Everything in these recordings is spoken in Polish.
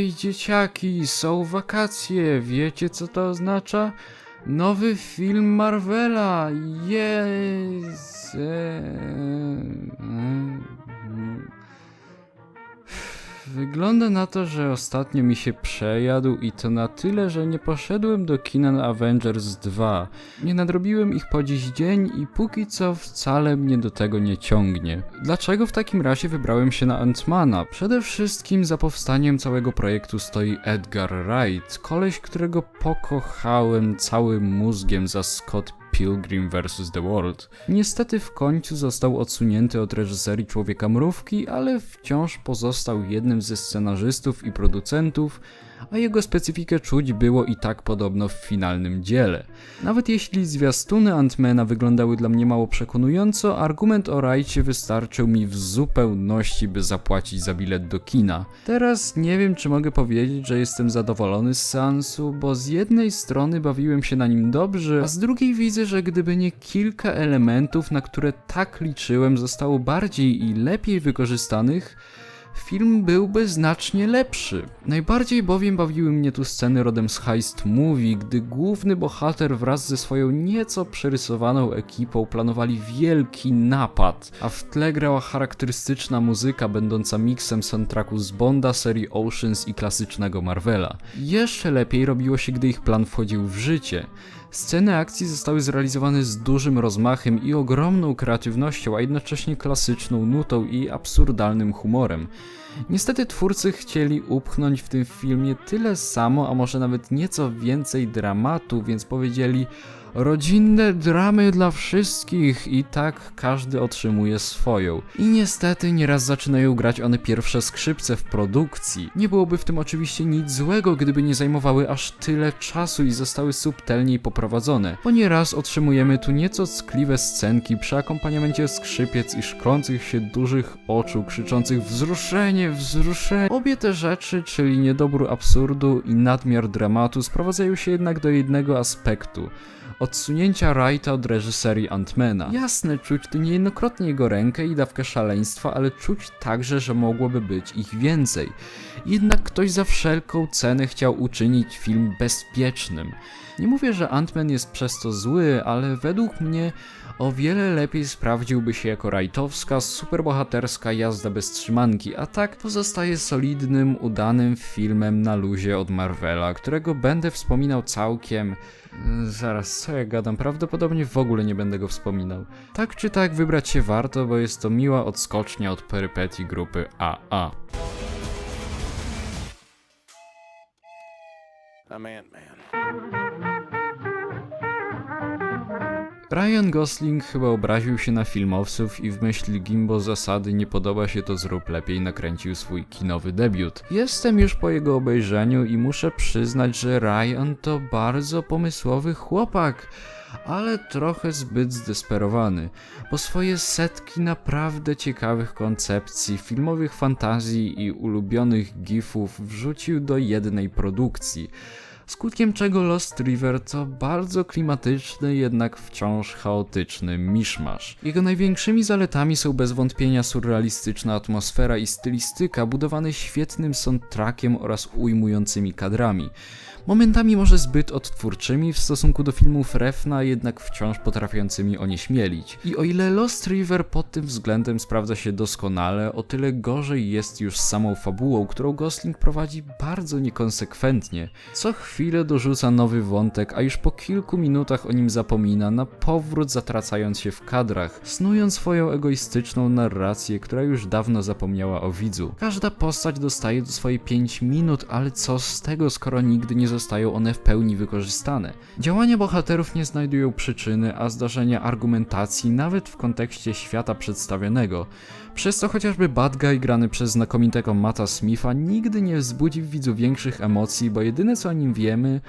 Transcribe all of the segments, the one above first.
Hej dzieciaki, są wakacje, wiecie co to oznacza? Nowy film Marvela, jest. Wygląda na to, że ostatnio mi się przejadł i to na tyle, że nie poszedłem do kina na Avengers 2. Nie nadrobiłem ich po dziś dzień i póki co wcale mnie do tego nie ciągnie. Dlaczego w takim razie wybrałem się na Ant-Mana? Przede wszystkim za powstaniem całego projektu stoi Edgar Wright, koleś, którego pokochałem całym mózgiem za Scott Pilgrim vs. The World. Niestety w końcu został odsunięty od reżyserii Człowieka Mrówki, ale wciąż pozostał jednym ze scenarzystów i producentów, a jego specyfikę czuć było i tak podobno w finalnym dziele. Nawet jeśli zwiastuny Antmana wyglądały dla mnie mało przekonująco, argument o Rajcie wystarczył mi w zupełności, by zapłacić za bilet do kina. Teraz nie wiem, czy mogę powiedzieć, że jestem zadowolony z seansu, bo z jednej strony bawiłem się na nim dobrze, a z drugiej widzę, że gdyby nie kilka elementów, na które tak liczyłem, zostało bardziej i lepiej wykorzystanych, film byłby znacznie lepszy. Najbardziej bowiem bawiły mnie tu sceny rodem z Heist Movie, gdy główny bohater wraz ze swoją nieco przerysowaną ekipą planowali wielki napad, a w tle grała charakterystyczna muzyka będąca miksem soundtracku z Bonda, serii Oceans i klasycznego Marvela. Jeszcze lepiej robiło się, gdy ich plan wchodził w życie. Sceny akcji zostały zrealizowane z dużym rozmachem i ogromną kreatywnością, a jednocześnie klasyczną nutą i absurdalnym humorem. Niestety twórcy chcieli upchnąć w tym filmie tyle samo, a może nawet nieco więcej dramatu, więc powiedzieli rodzinne dramy dla wszystkich i tak każdy otrzymuje swoją. I niestety nieraz zaczynają grać one pierwsze skrzypce w produkcji. Nie byłoby w tym oczywiście nic złego, gdyby nie zajmowały aż tyle czasu i zostały subtelniej poprowadzone, bo nieraz otrzymujemy tu nieco ckliwe scenki przy akompaniamencie skrzypiec i szklących się dużych oczu krzyczących wzruszenie, wzruszenie. Obie te rzeczy, czyli niedobór absurdu i nadmiar dramatu sprowadzają się jednak do jednego aspektu odsunięcia Wrighta od reżyserii Antmana. Jasne, czuć tu niejednokrotnie jego rękę i dawkę szaleństwa, ale czuć także, że mogłoby być ich więcej. Jednak ktoś za wszelką cenę chciał uczynić film bezpiecznym. Nie mówię, że Antman jest przez to zły, ale według mnie o wiele lepiej sprawdziłby się jako rajtowska, superbohaterska jazda bez trzymanki, a tak pozostaje solidnym, udanym filmem na luzie od Marvela, którego będę wspominał całkiem... Zaraz, co ja gadam? Prawdopodobnie w ogóle nie będę go wspominał. Tak czy tak wybrać się warto, bo jest to miła odskocznia od perypetii grupy AA. I'm Ant-Man. Ryan Gosling chyba obraził się na filmowców i w myśl Gimbo zasady nie podoba się to zrób lepiej nakręcił swój kinowy debiut. Jestem już po jego obejrzeniu i muszę przyznać, że Ryan to bardzo pomysłowy chłopak ale trochę zbyt zdesperowany, bo swoje setki naprawdę ciekawych koncepcji, filmowych fantazji i ulubionych gifów wrzucił do jednej produkcji skutkiem czego Lost River to bardzo klimatyczny, jednak wciąż chaotyczny miszmasz. Jego największymi zaletami są bez wątpienia surrealistyczna atmosfera i stylistyka budowane świetnym soundtrackiem oraz ujmującymi kadrami. Momentami może zbyt odtwórczymi w stosunku do filmów Refna, jednak wciąż potrafiącymi onieśmielić. I o ile Lost River pod tym względem sprawdza się doskonale, o tyle gorzej jest już z samą fabułą, którą Gosling prowadzi bardzo niekonsekwentnie. Co chwilę dorzuca nowy wątek, a już po kilku minutach o nim zapomina, na powrót zatracając się w kadrach, snując swoją egoistyczną narrację, która już dawno zapomniała o widzu. Każda postać dostaje do swojej 5 minut, ale co z tego, skoro nigdy nie zostają one w pełni wykorzystane. Działania bohaterów nie znajdują przyczyny, a zdarzenia argumentacji nawet w kontekście świata przedstawionego. Przez co chociażby Bad Guy grany przez znakomitego Mata Smitha nigdy nie wzbudzi w widzu większych emocji, bo jedyne co o nim wiemy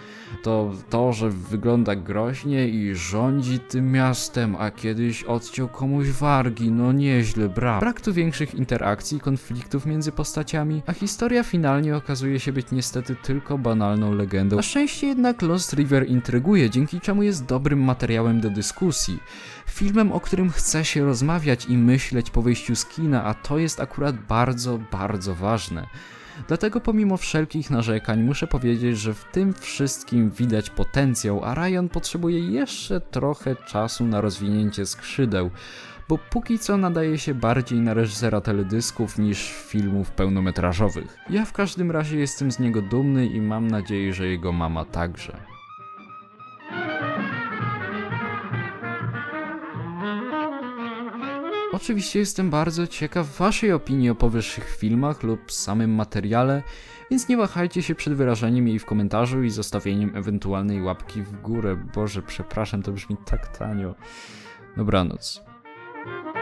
to to, że wygląda groźnie i rządzi tym miastem, a kiedyś odciął komuś wargi, no nieźle, bra. Brak tu większych interakcji, konfliktów między postaciami, a historia finalnie okazuje się być niestety tylko banalną legendą. Na szczęście jednak Lost River intryguje, dzięki czemu jest dobrym materiałem do dyskusji. Filmem, o którym chce się rozmawiać i myśleć po wyjściu z kina, a to jest akurat bardzo, bardzo ważne. Dlatego pomimo wszelkich narzekań muszę powiedzieć, że w tym wszystkim widać potencjał, a Ryan potrzebuje jeszcze trochę czasu na rozwinięcie skrzydeł, bo póki co nadaje się bardziej na reżysera teledysków niż filmów pełnometrażowych. Ja w każdym razie jestem z niego dumny i mam nadzieję, że jego mama także. Oczywiście jestem bardzo ciekaw Waszej opinii o powyższych filmach lub samym materiale, więc nie wahajcie się przed wyrażeniem jej w komentarzu i zostawieniem ewentualnej łapki w górę. Boże, przepraszam, to brzmi tak tanio. Dobranoc. thank you